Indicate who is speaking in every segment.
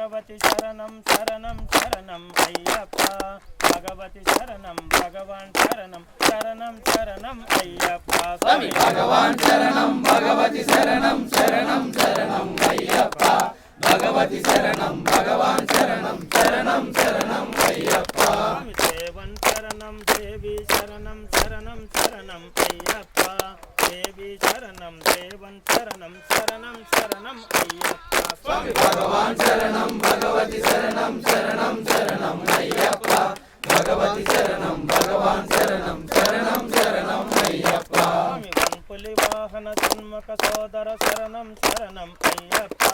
Speaker 1: భగవతి శరణం శరణం శరణం అయ్యప్ప. భగవతి శరణం భగవాన్ శరణం శరణం శరణం అయ్యప్ప.
Speaker 2: స్వామి భగవాన్ శరణం భగవతి శరణం శరణం శరణం అయ్యప్ప. భగవతి శరణం భగవాన్ శరణం శరణం శరణం అయ్యప్ప
Speaker 1: స్వామి దేవన్ శరణం దేవి శరణం శరణం శరణం అయ్యప్ప దేవి శరణం దేవన్ శరణం శరణం శరణం అయ్యప్ప స్వామి
Speaker 2: భగవాన్ శరణం భగవతి శరణం శరణం శరణం అయ్యప్ప భగవతి శరణం భగవాన్ శరణం శరణం శరణం అయ్యప్ప
Speaker 1: స్వామి వన్పులి వాహన జన్మక సోదర శరణం శరణం అయ్యప్ప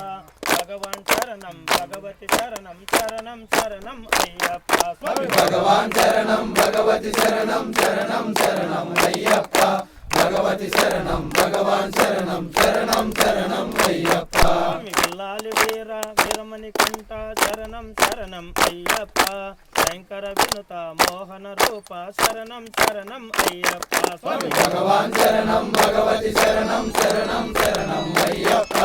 Speaker 1: భగవాన్ శరణం భగవతి శరణం శరణం శరణం అయ్యప్ప స్వామి
Speaker 2: భగవాన్ శరణం భగవతి శరణం శరణం శరణం అయ్యప్ప భగవతి శరణం భగవాన్ శరణం శరణం శరణం అయ్యప్ప.
Speaker 1: వీర వీరమణి కంఠ శరణం శరణం అయ్యప్ప. శంకర వినుత మోహన రూప శరణం శరణం అయ్యప్ప. స్వామి
Speaker 2: భగవాన్ శరణం భగవతి శరణం శరణం శరణం అయ్యప్ప.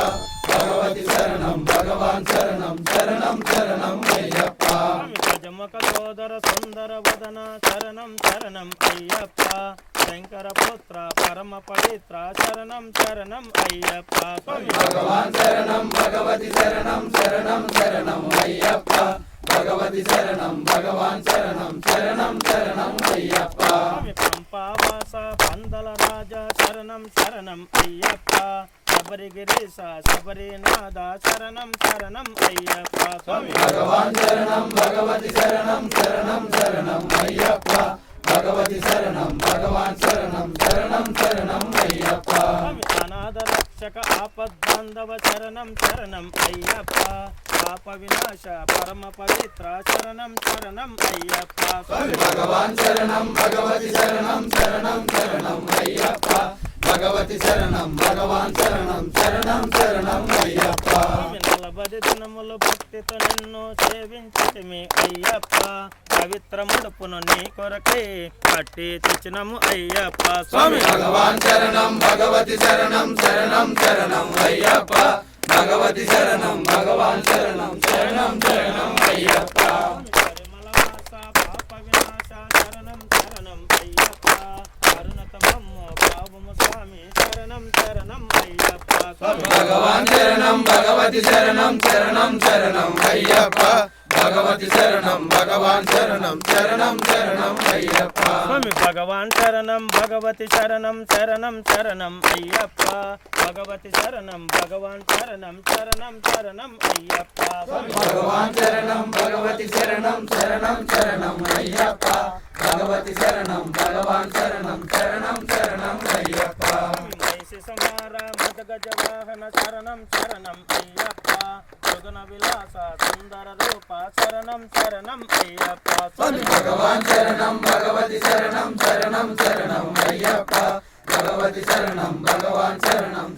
Speaker 2: భగవతి శరణం భగవాన్ శరణం శరణం శరణం
Speaker 1: గజముఖ సోదర వదన శరణం శరణం అయ్యప్ప. శంకర పుత్ర పరమ పవిత్ర శరణం శరణం అయ్యప్ప.
Speaker 2: భగవాన్ శరణం భగవతి శరణం శరణం శరణం అయ్యప్ప. భగవతి శరణం భగవాన్ శరణం శరణం శరణం అయ్యప్ప.
Speaker 1: పంపావాస పందల రాజ శరణం శరణం అయ్యప్ప. శబరిగిరీశ శబరినాథ శరణం శరణం అయ్యప్ప. స్వామి
Speaker 2: భగవాన్ శరణం భగవతి శరణం శరణం శరణం అయ్యప్ప. భగవతి శరణం భగవాన్ శరణం శరణం శరణం అయ్యప్ప.
Speaker 1: అనాథ రక్షక ఆపద్బాంధవ శరణం శరణం అయ్యప్ప. పాప వినాశ పరమ పవిత్ర శరణం శరణం అయ్యప్ప. స్వామి
Speaker 2: భగవాన్ శరణం భగవతి శరణం శరణం శరణం అయ్యప్ప. భగవతి శరణం భగవాన్ శరణం శరణం శరణం అయ్యప్ప.
Speaker 1: నలభై దినములు భక్తితో నిన్ను సేవించటమి అయ్యప్ప. పవిత్ర ముడుపును నీ కొరకై పట్టి తెచ్చినము అయ్యప్ప.
Speaker 2: స్వామి భగవాన్ శరణం భగవతి శరణం శరణం శరణం అయ్యప్ప. భగవతి శరణం భగవాన్ శరణం శరణం శరణం అయ్యప్ప. భగవాన్ శరణం భగవతి శరణం శరణం శరణం అయ్యప్ప. భగవతి శరణం భగవాన్ శరణం శరణం శరణం అయ్యప్ప.
Speaker 1: స్వామి భగవాన్ శరణం భగవతి శరణం శరణం శరణం అయ్యప్ప. భగవతి శరణం భగవాన్ శరణం శరణం శరణం అయ్యప్ప.
Speaker 2: భగవాన్ శరణం భగవతి శరణం శరణం శరణం అయ్యప్ప. భగవతి శరణం భగవాన్ శరణం శరణం శరణం అయ్యప్ప.
Speaker 1: సంహార సమార శరణం శరణం అయ్యప్ప. సుగుణ విలాస సుందర రూప శరణం శరణం అయ్యప్ప. స్వామి
Speaker 2: భగవాన్ శరణం భగవతి శరణం శరణం శరణం అయ్యప్ప. భగవతి శరణం భగవాన్ శరణం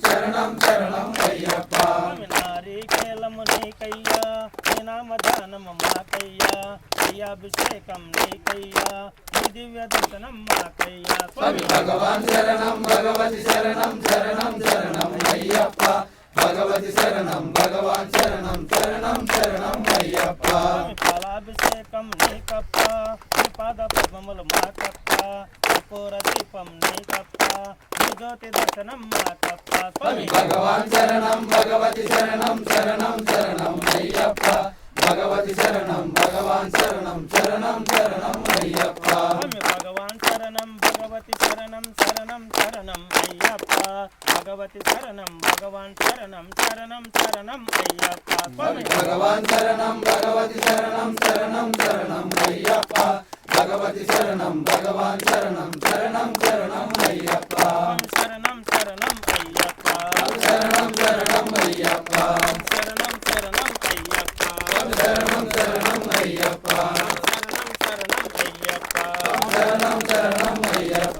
Speaker 2: శరణం అయ్యప్ప
Speaker 1: స్వామి నారీకేలము నీకయ్యా నీ నామధానము మాకయ్యా అయ్యాభిషేకం నీకయ్యా నీ దివ్య దర్శనం మాకయ్యా
Speaker 2: స్వామి భగవాన్ శరణం భగవతి శరణం శరణం శరణం అయ్యప్ప భగవతి శరణం భగవాన్ శరణం శరణం శరణం అయ్యప్ప
Speaker 1: స్వామి ఫలాభిషేకం నీకప్ప నీ పాద పద్మములు మాకప్ప కర్పూర దీపం నీకప్ప నీ జ్యోతి దర్శనం మాకప్ప స్వామి
Speaker 2: భగవాన్ శరణం భగవతి శరణం శరణం శరణం అయ్యప్ప భగవతి శరణం భగవాన్ శరణం శరణం శరణం అయ్యప్ప
Speaker 1: பாட்டு சரணம் பகவான் சரணம் சரணம் சரணம் ஐயப்பா பகவான் சரணம் பகவதி சரணம் சரணம் சரணம் ஐயப்பா பகவதி சரணம்
Speaker 2: பகவான் சரணம் சரணம் சரணம் ஐயப்பா சரணம் சரணம் ஐயப்பா சரணம் சரணம் ஐயப்பா சரணம் சரணம் ஐயப்பா
Speaker 1: சரணம் சரணம் ஐயப்பா சரணம் சரணம் ஐயப்பா சரணம் சரணம் ஐயப்பா